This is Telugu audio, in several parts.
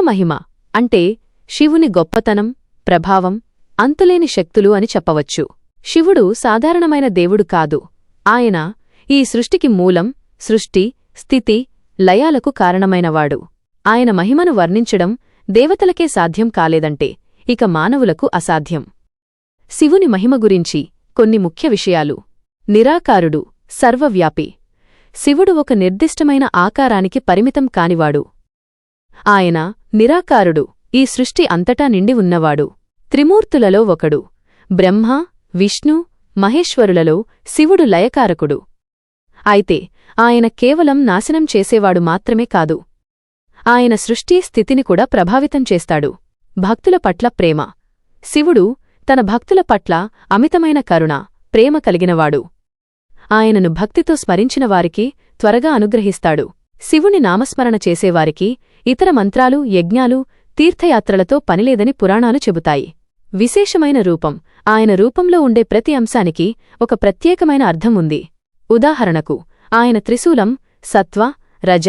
శివమహిమ అంటే శివుని గొప్పతనం ప్రభావం అంతులేని శక్తులు అని చెప్పవచ్చు. శివుడు సాధారణమైన దేవుడు కాదు. ఆయన ఈ సృష్టికి మూలం సృష్టి స్థితి లయాలకు కారణమైనవాడు. ఆయన మహిమను వర్ణించడం దేవతలకే సాధ్యం కాలేదంటే ఇక మానవులకు అసాధ్యం. శివుని మహిమ గురించి కొన్ని ముఖ్య విషయాలు. నిరాకారుడు సర్వవ్యాపి. శివుడు ఒక నిర్దిష్టమైన ఆకారానికి పరిమితం కానివాడు. ఆయన నిరాకారుడు ఈ సృష్టి అంతటా నిండి ఉన్నవాడు. త్రిమూర్తులలో ఒకడు బ్రహ్మ విష్ణు మహేశ్వరులలో శివుడు లయకారకుడు. అయితే ఆయన కేవలం నాశనం చేసేవాడు మాత్రమే కాదు. ఆయన సృష్టి స్థితిని కూడా ప్రభావితం చేస్తాడు. భక్తుల పట్ల ప్రేమ. శివుడు తన భక్తుల పట్ల అమితమైన కరుణ ప్రేమ కలిగినవాడు. ఆయనను భక్తితో స్మరించిన వారికి త్వరగా అనుగ్రహిస్తాడు. శివుని నామస్మరణ చేసేవారికి ఇతర మంత్రాలు యజ్ఞాలు తీర్థయాత్రలతో పనిలేదని పురాణాలు చెబుతాయి. విశేషమైన రూపం. ఆయన రూపంలో ఉండే ప్రతి అంశానికి ఒక ప్రత్యేకమైన అర్థం ఉంది. ఉదాహరణకు ఆయన త్రిశూలం సత్వ రజ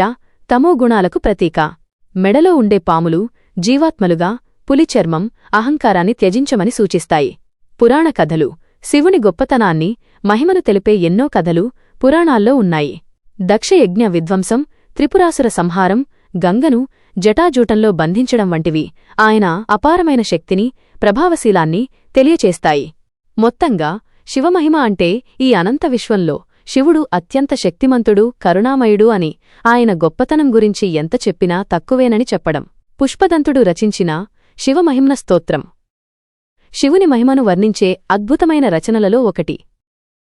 తమో గుణాలకు ప్రతీక. మెడలో ఉండే పాములు జీవాత్మలుగా పులిచర్మం అహంకారాన్ని త్యజించమని సూచిస్తాయి. పురాణ కథలు. శివుని గొప్పతనాన్ని మహిమను తెలిపే ఎన్నో కథలు పురాణాల్లో ఉన్నాయి. దక్షయజ్ఞ విధ్వంసం త్రిపురాసుర సంహారం గంగను జటాజూటంలో బంధించడం వంటివి ఆయన అపారమైన శక్తిని ప్రభావశీలాన్ని తెలియచేస్తాయి. మొత్తంగా శివమహిమ అంటే ఈ అనంత విశ్వంలో శివుడు అత్యంత శక్తిమంతుడు కరుణామయుడు అని ఆయన గొప్పతనం గురించి ఎంత చెప్పినా తక్కువేనని చెప్పడం. పుష్పదంతుడు రచించిన శివమహిమ్న స్తోత్రం. శివుని మహిమను వర్ణించే అద్భుతమైన రచనలలో ఒకటి.